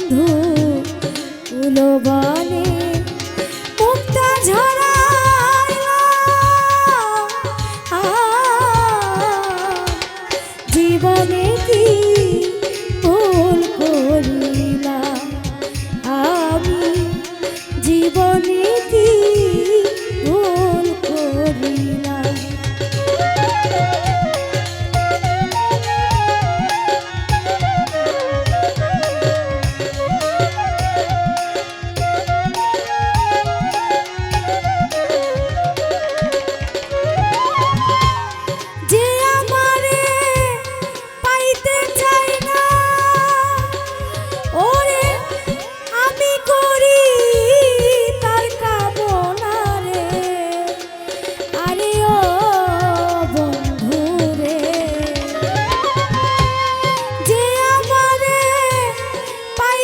বন্ধু কুলবা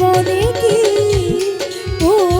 জীবনে কি? ও